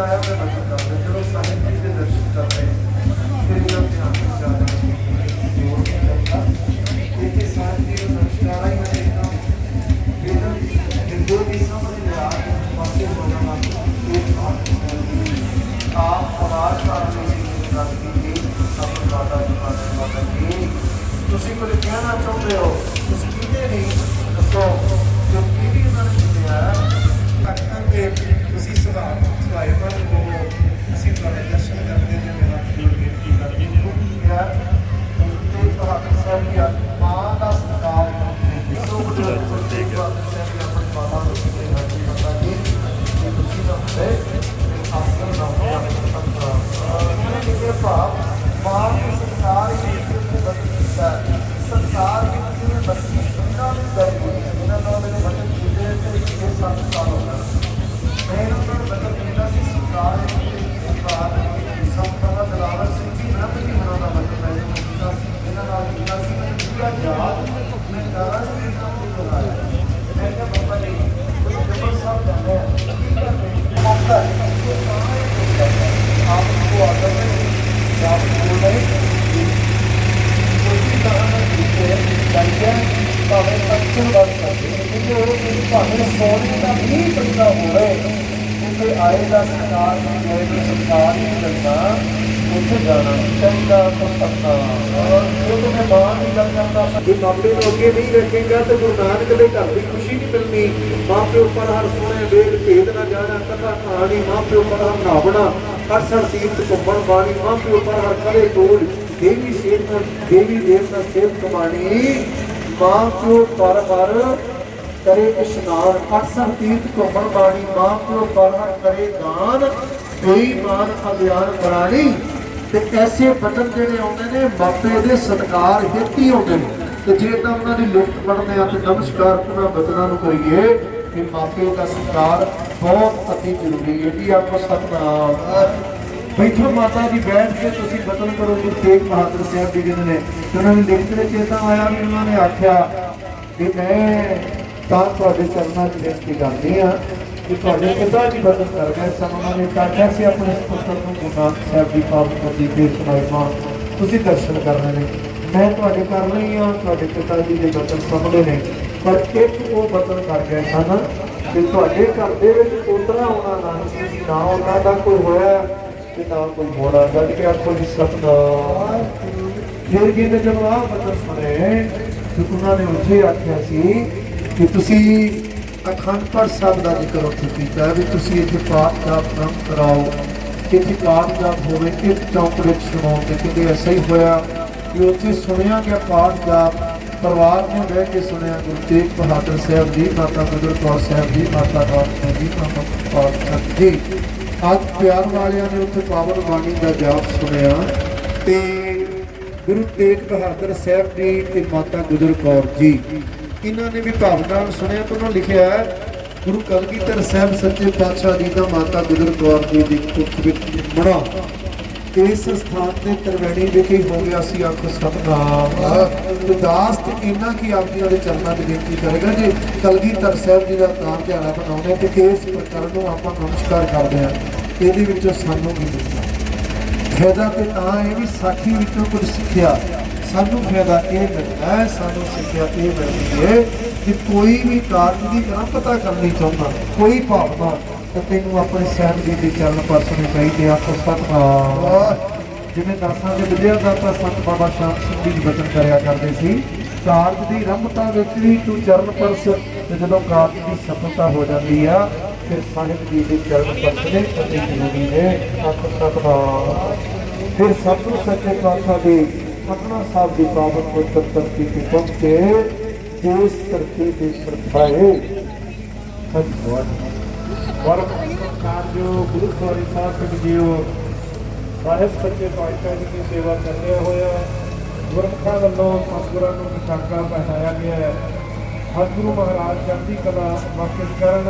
ਸਾਹਿਬ ਦੇ ਦਰਸ਼ਨ ਕਰਦੇ ਜਦੋਂ ਸਾਹਿਬ ਜੀ ਦੇ ਦਰਸ਼ਨ ਕਰਦੇ ਫਿਰ ਇਹਨਾਂ ਧਿਆਨ ਵਿੱਚ ਆ ਜਾਂਦਾ ਇੱਥੇ ਸਾਹਿਬ ਜੀ ਨੂੰ ਨਮਸਕਾਰ ਹੀ ਮੈਂ ਦੇਖਦਾ ਇਹਨਾਂ ਹਿੰਦੂ ਦੀ ਸਮਝ ਲਿਆ ਪਾਸੇ ਬੋਲਣਾ ਇਹ ਬਾਤ ਆਪ ਆਵਾਜ਼ ਕਰਨ ਦੀ ਕਰਦੀ ਹੈ ਸਭ ਵਾਦਾ ਵਾਦਾ ਵਾਦਾ ਜੀ ਤੁਸੀਂ ਕੁਝ ਸੰਸਾਰ ਕੀਤਾ ਸਤਿਕਾਰ ਕਿਵੇਂ ਬਦਲ ਨੂੰ ਦਰਦ ਇਹਨਾਂ ਨਾਲ ਮੇਰੇ ਬਚਨ ਕੀਤੇ ਤੇ ਇਹ ਸੱਤ ਸਾਲ ਹੋ ਗਏ ਮੈਂ ਇਹਨਾਂ ਨੂੰ ਬਦਲ ਕੀਤਾ ਸੀ ਸਤਿਕਾਰ ਇਹ ਬਾਤ ਸੰਤਾਂ ਦਲਾਵਰ ਸਿੰਘ ਜੀ ਬ੍ਰਹਮ ਜੀ ਹੋਣਾ ਦਾ ਮਤਲਬ ਹੈ ਕੀਤਾ ਸੀ ਇਹਨਾਂ ਨਾਲ ਕੀਤਾ ਸੀ ਮੈਂ ਪੂਰਾ ਯਾਦ ਮੈਂ ਦਾਰਾ ਸਿੰਘ ਨਾਮ ਤੋਂ ਬੁਲਾਇਆ ਮੈਂ ਕਿਹਾ ਬਾਬਾ ਜੀ ਤੁਸੀਂ ਜਬਰ ਸਾਹਿਬ ਜਾਂਦੇ ਆ ਕੀ ਕਰਦੇ ਮੌਕਾ ਆਪ ਨੂੰ ਆਦਰ ਹੈ ਆਪ ਬੋਲ ਰਹੇ ਕੋਈ ਤਰ੍ਹਾਂ ਦਾ ਕੀਤੇ ਜਾਈਏ ਭਾਵੇਂ ਪੱਛਮ ਵੱਲ ਕਰਦੇ ਕਿਉਂਕਿ ਉਹ ਜਿਹੜੀ ਭਾਵੇਂ ਸੋਨੇ ਦਾ ਵੀ ਬੰਦਾ ਹੋਵੇ ਕਿਉਂਕਿ ਆਏ। ਸਰਕਾਰ ਨੂੰ ਗਏ ਸਰਕਾਰ ਹੀ ਲੱਗਦਾ ਉੱਥੇ ਜਾਣਾ ਚਾਹੀਦਾ ਤਾਂ ਔਰ ਉਹ ਤੋਂ ਮੈਂ ਬਾਹਰ ਨਹੀਂ ਗੱਲ ਕਰਦਾ ਜੇ ਮਾਪੇ ਨੂੰ ਅੱਗੇ ਨਹੀਂ ਰੱਖੇਗਾ ਤੇ ਗੁਰੂ ਨਾਨਕ ਦੇ ਘਰ ਦੀ ਖੁਸ਼ੀ ਨਹੀਂ ਮਿਲਣੀ। ਮਾਪੇ ਉੱਪਰ ਹਰ ਸੋਹਣੇ ਵੇਦ ਭੇਦ ਨਾ ਜਾਣਾ, ਕਥਾ ਕਹਾਣੀ ਮਾਪੇ ਉੱਪਰ ਹਰ ਨਾਵਣਾ, ਹਰ ਸਰ ਤੀਰਥ ਘੁੰਮਣ ਬਾਣੀ ਮਾਪੇ ਉੱਪਰ ਹਰ ਕਦੇ ਕੋਲ ਦੇਵੀ ਸੇਵ ਦੇਵੀ ਦੇਵਤਾ ਸੇਵ ਕਮਾਣੀ। ਮਾਂ ਪਿਓ ਪਰ ਪਰ ਕਰੇ ਇਸ਼ਨਾਨ ਅਕਸਰ ਤੀਰਥ ਘੁੰਮਣ ਬਾਣੀ ਮਾਂ ਪਿਓ ਪਰ ਕਰੇ ਗਾਨ ਬੇਈਮਾਨ ਅਗਿਆਨ ਕਰਾਣੀ ਤੇ ਐਸੇ ਬਚਨ ਜਿਹੜੇ ਆਉਂਦੇ ਨੇ, ਮਾਪੇ ਦੇ ਸਤਕਾਰ ਹਿੱਤੀ ਆਉਂਦੇ ਨੇ। ਤੇ ਜੇ ਤਾਂ ਉਹਨਾਂ ਦੀ ਲੁੱਟ ਪੜਦੇ ਆ ਤੇ ਨਮਸਕਾਰ ਉਹਨਾਂ ਬਚਨਾਂ ਨੂੰ ਕਰੀਏ ਕਿ ਮਾਪੇ ਦਾ ਸਤਕਾਰ ਬਹੁਤ ਅਤੀ ਜ਼ਰੂਰੀ ਹੈ ਜੀ। ਆਪੋ ਸਤਨਾਮ। ਬੈਠੋ ਮਾਤਾ ਜੀ, ਬੈਠ ਕੇ ਤੁਸੀਂ ਬਚਨ ਕਰੋ, ਗੁਰੂ ਤੇਗ ਬਹਾਦਰ ਸਾਹਿਬ ਜੀ ਜਿਹਨਾਂ ਨੇ ਤੇ ਉਹਨਾਂ ਨੇ ਲਿਖਤ ਦੇ ਚੇਤਾ ਆਇਆ ਵੀ ਉਹਨਾਂ ਨੇ ਆਖਿਆ ਕਿ ਮੈਂ ਤਾਂ ਤੁਹਾਡੇ ਚਰਨਾਂ 'ਚ ਬੇਨਤੀ ਕਰਦੀ ਆ ਕਿ ਤੁਹਾਡੇ ਪਿਤਾ ਜੀ ਬਚਨ ਕਰ ਗਏ ਸਨ। ਉਹਨਾਂ ਨੇ ਤਾਂ ਸੀ, ਆਪਣੇ ਪੁੱਤਰ ਨੂੰ ਗੁਰੂ ਨਾਨਕ ਸਾਹਿਬ ਦੀ ਪਾਵਨ ਗੱਦੀ ਤੇ ਸੁਣਾਈਵਾਂ ਤੁਸੀਂ ਦਰਸ਼ਨ ਕਰਨੇ ਨੇ। ਮੈਂ ਤੁਹਾਡੇ ਕਰ ਰਹੀ ਆ ਤੁਹਾਡੇ ਪਿਤਾ ਜੀ ਦੇ ਬਚਨ ਸੁਣਦੇ ਨੇ। ਪਰ ਇੱਕ ਉਹ ਬਚਨ ਕਰ ਗਏ ਸਨ ਕਿ ਤੁਹਾਡੇ ਘਰ ਦੇ ਵਿੱਚ ਪੋਤਰਾ ਆਉਣਾ ਨਾ ਨਾ ਉਹਨਾਂ ਦਾ ਕੋਈ ਹੋਇਆ ਤੇ ਨਾ ਕੋਈ ਮੋੜਾ ਗੱਡ ਕੇ ਆਖੋ ਜੀ ਸਤਨਾਮ ਫਿਰ ਜੀ ਨੇ ਜਦੋਂ ਆਹ ਬਚਨ ਸੁਣੇ ਤੇ ਉਹਨਾਂ ਨੇ ਉੱਥੇ ਆਖਿਆ ਸੀ ਕਿ ਤੁਸੀਂ ਅਖੰਡ ਪਾਠ ਸਾਹਿਬ ਦਾ ਜ਼ਿਕਰ ਉੱਥੇ ਕੀਤਾ ਵੀ ਤੁਸੀਂ ਇੱਥੇ ਪਾਠ ਦਾ ਪ੍ਰਮ ਕਰਾਓ, ਇੱਥੇ ਪਾਠ ਦਾ ਹੋਵੇ ਇੱਕ ਚੌਂਕ ਵਿੱਚ ਸੁਣਾਓ ਤੇ ਕਿਤੇ ਐਸਾ ਹੀ ਹੋਇਆ ਕਿ ਉੱਥੇ ਸੁਣਿਆ ਗਿਆ ਪਾਠ ਦਾ ਪਰਿਵਾਰ ਨੇ ਬਹਿ ਕੇ ਸੁਣਿਆ, ਗੁਰੂ ਤੇਗ ਬਹਾਦਰ ਸਾਹਿਬ ਜੀ, ਮਾਤਾ ਗੁਜਰ ਕੌਰ ਸਾਹਿਬ ਜੀ, ਮਾਤਾ ਰਾਮ ਜੀ, ਮਾਤਾ ਪਾਠ ਸਾਹਿਬ ਜੀ। ਅੱਜ ਪਿਆਰ ਵਾਲਿਆਂ ਨੇ ਉੱਥੇ ਪਾਵਨ ਬਾਣੀ ਦਾ ਜਾਪ ਸੁਣਿਆ ਤੇ ਗੁਰੂ ਤੇਗ ਬਹਾਦਰ ਸਾਹਿਬ ਜੀ ਤੇ ਮਾਤਾ ਗੁਜਰ ਕੌਰ ਜੀ ਇਹਨਾਂ ਨੇ ਵੀ ਭਾਵਨਾ ਨਾਲ ਸੁਣਿਆ ਤੇ ਉਹਨਾਂ ਲਿਖਿਆ ਹੈ, ਗੁਰੂ ਕਲਗੀਧਰ ਸਾਹਿਬ ਸੱਚੇ ਪਾਤਸ਼ਾਹ ਜੀ ਦਾ ਮਾਤਾ ਗੁਜਰ ਕੌਰ ਜੀ ਦੀ ਕੁੱਖ ਵਿੱਚ ਮੜਾ ਇਸ ਸਥਾਨ ਤੇ ਤਰਵੈਣੀ ਵਿਖੇ ਹੋ ਗਿਆ ਸੀ ਆਖੋ ਸਤਨਾਮ। ਉਦਾਸ ਤੇ ਇੰਨਾ ਕੀ ਆਪ ਦੇ ਚਰਨਾਂ 'ਚ ਬੇਨਤੀ ਕਰੇਗਾ ਜੀ ਕਲਗੀਧਰ ਸਾਹਿਬ ਜੀ ਦਾ ਤਾਂ ਧਿਆਨਾ ਬਣਾਉਂਦੇ ਤੇ ਇਸ ਪ੍ਰਕਰਨ ਨੂੰ ਆਪਾਂ ਨਮਸਕਾਰ ਕਰਦੇ ਹਾਂ। ਇਹਦੇ ਵਿੱਚੋਂ ਸਾਨੂੰ ਕੀ ਮਿਲਦਾ? ਫਾਇਦਾ ਤੇ ਤਾਂ ਇਹ ਵੀ ਸਾਖੀ ਵਿੱਚੋਂ ਕੁਝ ਸਿੱਖਿਆ। ਸਾਨੂੰ ਫਾਇਦਾ ਇਹ ਮਿਲਦਾ ਹੈ, ਸਾਨੂੰ ਸਿੱਖਿਆ ਇਹ ਮਿਲਦੀ ਹੈ ਕਿ ਕੋਈ ਵੀ ਕਾਰਜ ਦੀ ਤਰ੍ਹਾਂ ਪਤਾ ਕਰਨੀ ਚਾਹੁੰਦਾ, ਕੋਈ ਭਾਵਨਾ, ਤਾਂ ਤੈਨੂੰ ਆਪਣੇ ਸਹਿਬ ਜੀ ਦੇ ਚਰਨ ਪਰਸਣੇ ਚਾਹੀਦੇ ਆ ਕੋ ਸਤਨਾਮ ਜਿਵੇਂ ਦਾਸਾਂ ਦੇ ਵਿਦਿਆ ਦਾਤਾ ਸੰਤ ਬਾਬਾ ਸ਼ਾਮ ਸਿੰਘ ਜੀ ਬਚਨ ਕਰਿਆ ਕਰਦੇ ਸੀ, ਕਾਰਜ ਦੀ ਰੰਭਤਾ ਵਿੱਚ ਵੀ ਤੂੰ ਚਰਨ ਪਰਸ, ਤੇ ਜਦੋਂ ਕਾਰਜ ਦੀ ਸਫਲਤਾ ਹੋ ਜਾਂਦੀ ਆ, ਫਿਰ ਸਾਹਿਬ ਜੀ ਦੇ ਚਰਨ ਪਰਸਣੇ ਅਤੀ ਜ਼ਰੂਰੀ ਨੇ ਆਖੋ ਸਤਨਾਮ ਫਿਰ ਸਤਿਗੁਰ ਸੱਚੇ ਪਾਤਸ਼ਾਹ ਦੇ ਪਟਨਾ ਸਾਹਿਬ ਦੀ ਪਾਵਨ ਪਵਿੱਤਰ ਧਰਤੀ ਤੇ ਪਹੁੰਚ ਇਸ ਧਰਤੀ ਦੇ ਸਰਥਾਏ ਔਰ ਜੋ ਗੁਰੂ ਸਵਾਰੀ ਸਾਹਿਬ ਸਿੰਘ ਜੀਓ, ਸਾਹਿਬ ਸੱਚੇ ਪਾਤਸ਼ਾਹ ਜੀ ਦੀ ਸੇਵਾ ਕਰਦੇ ਹੋਇਆ ਗੁਰਮੁਖਾਂ ਵੱਲੋਂ ਸਤਿਗੁਰਾਂ ਨੂੰ ਵਿਸਾਖਾ ਪਹਿਨਾਇਆ ਗਿਆ ਹੈ। ਸਤਿਗੁਰੂ ਮਹਾਰਾਜ ਚੜ੍ਹਦੀ ਕਲਾ ਬਖਸ਼ਿਸ਼ ਕਰਨ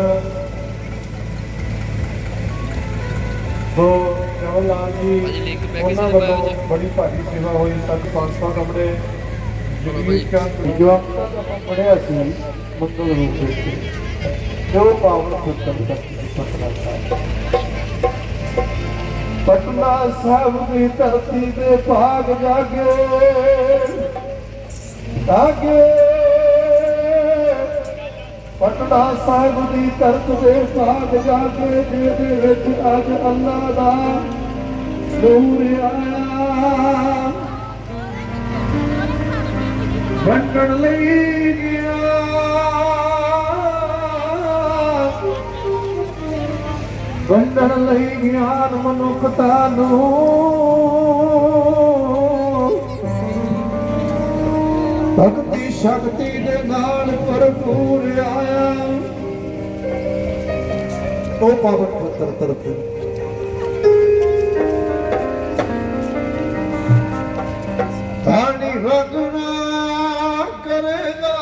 ਸੋ ਜਵਲ ਲਾਲ ਜੀ ਉਹਨਾਂ ਵੱਲੋਂ ਬੜੀ ਭਾਰੀ ਸੇਵਾ ਹੋਈ ਤੱਕ 500 ਕਮਰੇ ਜਗਦੀਸ਼ ਚੰਦ ਜੋ ਆਪਾਂ ਪੜਿਆ ਸੀ ਮੰਗਲ ਰੂਪ ਵਿੱਚ। ਜੋ ਪਾਵਨ ਪੁੱਤਰ ਦਾ ਪਟਨਾ ਸਾਹਿਬ ਦੀ ਧਰਤੀ ਤੇ ਭਾਗ ਜਾਗੇ ਜਾਗੇ। ਪਟਨਾ ਸਾਹਿਬ ਦੀ ਧਰਤ ਤੇ ਭਾਗ ਜਾਗੇ ਜਿਹਦੇ ਵਿੱਚ ਅੱਜ ਅੱਲਾ ਦਾ ਨੂਰ ਆਇਆ। ਵੰਡਣ ਲਈ ਗਿਆ। ਵੰਡਣ ਲਈ ਗਿਆਨ ਮਨੁੱਖਤਾ ਨੂੰ ਭਗਤੀ ਸ਼ਕਤੀ ਦੇ ਨਾਲ ਭਰਪੂਰ ਆਇਆ। ਉਹ ਪਾਵਨ ਪੁੱਤਰ ਤਰਤ ਪਾਣੀ ਰਗਨਾ ਕਰੇਗਾ।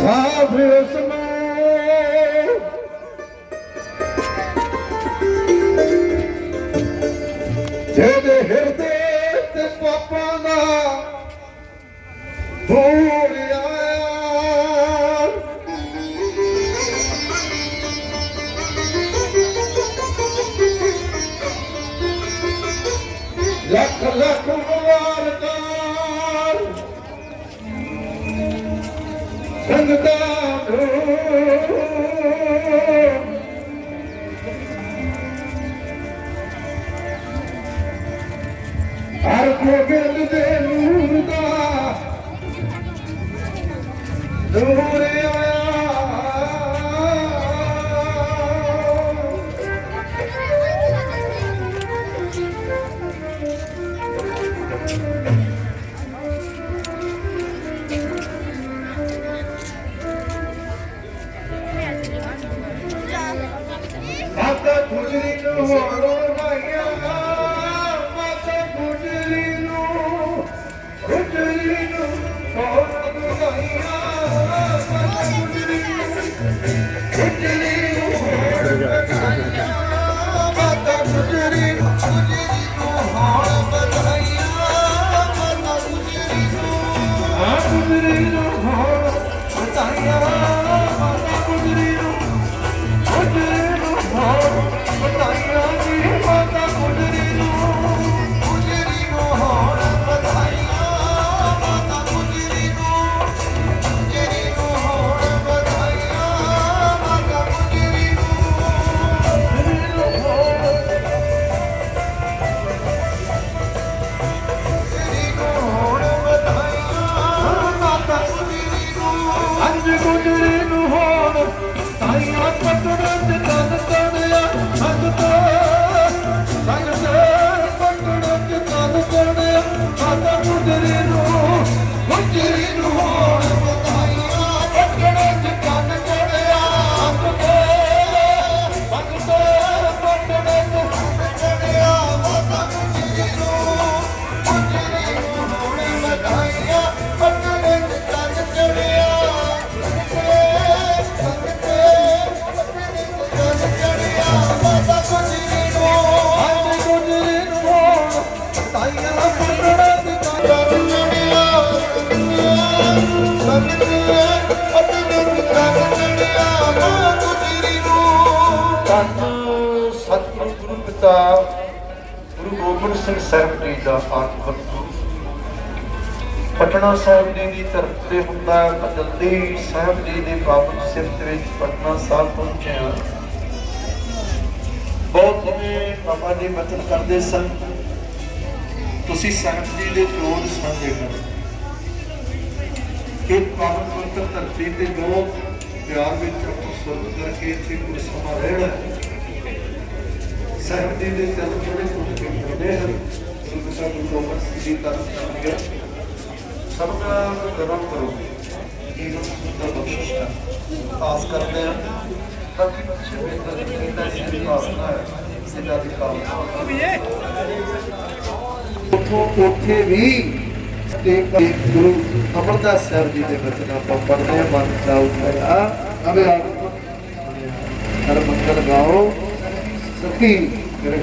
ਸਾਫ਼ ਉਸਮੇ ਸੰਗਤਾਂ ਨੂੰ ਹਰ ਆ ਗੁਜਰੀ ਨੂੰ ਹੋਰੋ ਮਾਇਆ ਸਿੰਘ ਸਾਹਿਬ ਜੀ ਦਾ ਆਤਮਕ ਪਟਨਾ ਸਾਹਿਬ ਜੀ ਦੀ ਧਰਤੀ ਤੇ ਹੁੰਦਾ ਬਦਲਦੀ ਸਾਹਿਬ ਜੀ ਦੇ ਪਾਵਨ ਸਿਫਤ ਵਿੱਚ ਪਟਨਾ ਸਾਹਿਬ ਪਹੁੰਚਿਆ ਬਹੁਤ ਜਿਵੇਂ ਬਾਬਾ ਜੀ ਬਚਨ ਕਰਦੇ ਸਨ, ਤੁਸੀਂ ਸੰਗਤ ਜੀ ਦੇ ਜੋੜ ਸਾਂਝੇ ਕਰੋ ਇਹ ਪਾਵਨ ਪਵਿੱਤਰ ਧਰਤੀ ਤੇ ਲੋਕ ਪਿਆਰ ਵਿੱਚ ਆਪੋ ਸੁਰਗ ਕਰਕੇ ਇੱਥੇ ਕੁਝ ਰਹਿਣਾ ਸਾਹਿਬ ਜੀ ਦੇ ਚਰਨ ਜਿਹੜੇ ਕੁਝ ਹੁੰਦੇ ਹਨ ਗੁਰੂ ਪਿਤਾ ਗੁਰੂ ਗਰਮ ਕਰੋ। ਇਹ ਨੂੰ ਬਖਸ਼ਿਸ਼ ਕਰ ਆਸ ਕਰਦੇ ਹਾਂ ਬਾਕੀ ਬੱਚੇ ਬੇਦਰ ਕੀਤਾ ਸੀ ਦੀ ਹੈ ਸਿੱਧਾ ਦੀ ਭਾਵਨਾ ਉੱਥੋਂ ਉੱਥੇ ਵੀ ਤੇ ਗੁਰੂ ਅਮਰਦਾਸ ਸਾਹਿਬ ਜੀ ਦੇ ਬਚਨ ਆਪਾਂ ਪੜ੍ਹਦੇ ਹਾਂ ਮਨ ਚਾਉ ਆ ਅਬੇ ਹਰ ਮੰਗਲ ਗਾਓ। ਸਖੀ, ਮੇਰੇ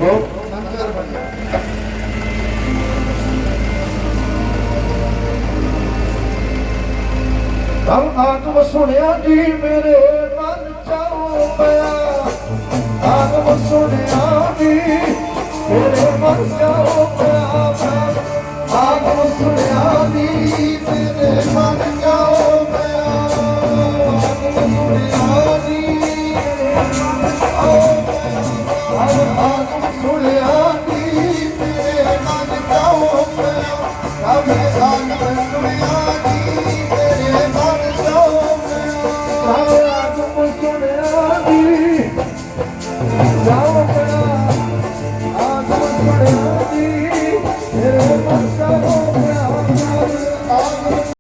ਤਬ ਆਤਮ ਸੁਣਿਆ ਜੀ ਮੇਰੇ ਮਨ ਚਾਉ ਪਿਆ? ਸੁਣਿਆ ਨੀ ਮੇਰੇ ਮਨ ਜਾਓ ਪਿਆ? ਆਗਮ ਸੁਣਿਆ ਨੀ ਮੇਰੇ ਮਨ ਜਾਓ